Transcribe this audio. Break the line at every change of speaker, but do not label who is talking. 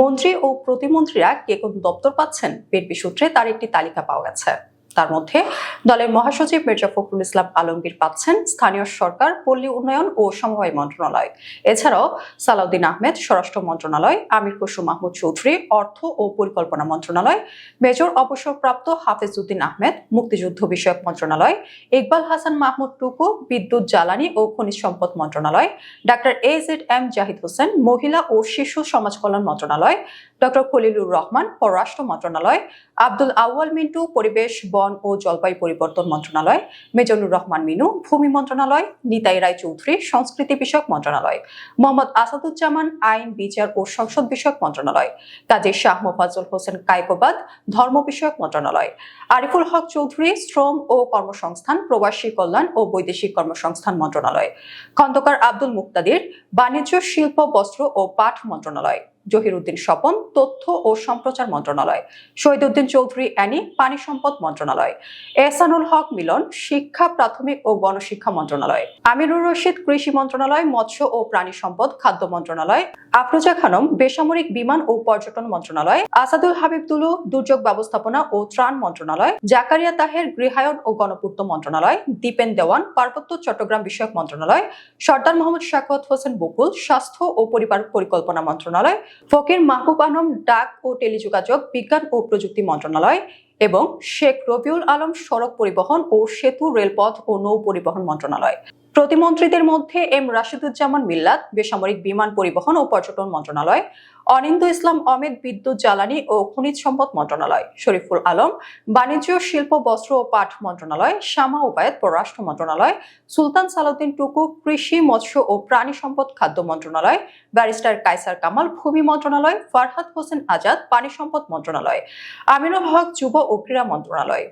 মন্ত্রী ও প্রতিমন্ত্রীরা কে কোন দপ্তর পাচ্ছেন? বিএনপি সূত্রে তার একটি তালিকা পাওয়া গেছে। তার মধ্যে দলের মহাসচিব মির্জা ফখরুল ইসলাম আলমগীর পাচ্ছেন, স্থানীয় সরকার, পল্লী উন্নয়ন ও সমবায় মন্ত্রণালয়। এছাড়াও সালাউদ্দিন আহমেদ, স্বরাষ্ট্র মন্ত্রণালয়, আমির কুসুম মাহমুদ চৌধুরী, অর্থ ও পরিকল্পনা মন্ত্রণালয়, মেজর অবসরপ্রাপ্ত হাফিজ উদ্দিন আহমেদ, মুক্তিযুদ্ধ বিষয়ক মন্ত্রণালয়, ইকবাল হাসান মাহমুদ টুকু, বিদ্যুৎ জ্বালানি ও খনিজ সম্পদ মন্ত্রণালয়, doctor A Z M Zahid Hossain, মহিলা ও শিশু সমাজ কল্যাণ মন্ত্রণালয়, ডক্টর খলিলুর রহমান, পররাষ্ট্র মন্ত্রণালয়, আব্দুল আউয়াল মিন্টু, পরিবেশ, বন ও জলবায়ু পরিবর্তন মন্ত্রণালয় মেজনুর রহমান মিনু, ভূমি মন্ত্রণালয়, নিতাই রায় চৌধুরী, সংস্কৃতি বিষয়ক মন্ত্রণালয়, মোহাম্মদ আসাদুজ্জামান, আইন, বিচার ও সংসদ বিষয়ক মন্ত্রণালয় কাজী শাহ মোফাজ্জল হোসেন কায়কোবাদ ধর্ম বিষয়ক মন্ত্রণালয়, আরিফুল হক চৌধুরী, শ্রম ও কর্মসংস্থান, প্রবাসী কল্যাণ ও বৈদেশিক কর্মসংস্থান মন্ত্রণালয়, খন্দকার আব্দুল মুক্তাদির, বাণিজ্য, শিল্প, বস্ত্র ও পাট মন্ত্রণালয়। জহিরুদ্দিন স্বপন, তথ্য ও সম্প্রচার মন্ত্রণালয়। শহীদুদ্দিন চৌধুরী, অ্যানি, পানি সম্পদ মন্ত্রণালয়। এহসানুল হক মিলন, শিক্ষা, প্রাথমিক ও গণশিক্ষা মন্ত্রণালয়। আমিরুর রশিদ, কৃষি মন্ত্রণালয়, মৎস্য ও প্রাণী সম্পদ, খাদ্য মন্ত্রণালয়। আফরোজা খানম, বেসামরিক বিমান ও পর্যটন মন্ত্রণালয়। আসাদুল হাবিব তুলু, দুর্যোগ ব্যবস্থাপনা ও ত্রাণ মন্ত্রণালয়। জাকারিয়া তাহের, গৃহায়ন ও গণপূর্ত মন্ত্রণালয়। দীপেন দেওয়ান, পার্বত্য চট্টগ্রাম বিষয়ক মন্ত্রণালয়। সর্দার মোহাম্মদ শাকত হোসেন বকুল, স্বাস্থ্য ও পরিবার পরিকল্পনা মন্ত্রণালয়। ফকির মাহবুব আলম ডাক ও টেলিযোগাযোগ বিজ্ঞান ও প্রযুক্তি মন্ত্রণালয় এবং শেখ রবিউল আলম সড়ক পরিবহন ও সেতু, রেলপথ ও নৌ পরিবহন মন্ত্রণালয়। প্রতিমন্ত্রীদের মধ্যে এম রাশিদুজ্জামান মিল্লাত, বেসামরিক বিমান পরিবহন ও পর্যটন মন্ত্রণালয় অনিন্দ ইসলাম অমিত বিদ্যুৎ জ্বালানি ও খনিজ সম্পদ মন্ত্রণালয়, শরীফুল আলম বাণিজ্য, শিল্প, বস্ত্র ও পাট মন্ত্রণালয়, শ্যামা উপায়ত পররাষ্ট্র মন্ত্রণালয়, সুলতান সালাউদ্দিন টুকু কৃষি, মৎস্য ও প্রাণী সম্পদ খাদ্য মন্ত্রণালয়, ব্যারিস্টার কাইসার কামাল ভূমি মন্ত্রণালয়, ফারহাদ হোসেন আজাদ পানি সম্পদ মন্ত্রণালয়, আমিনুল হক যুব ও ক্রীড়া মন্ত্রণালয়।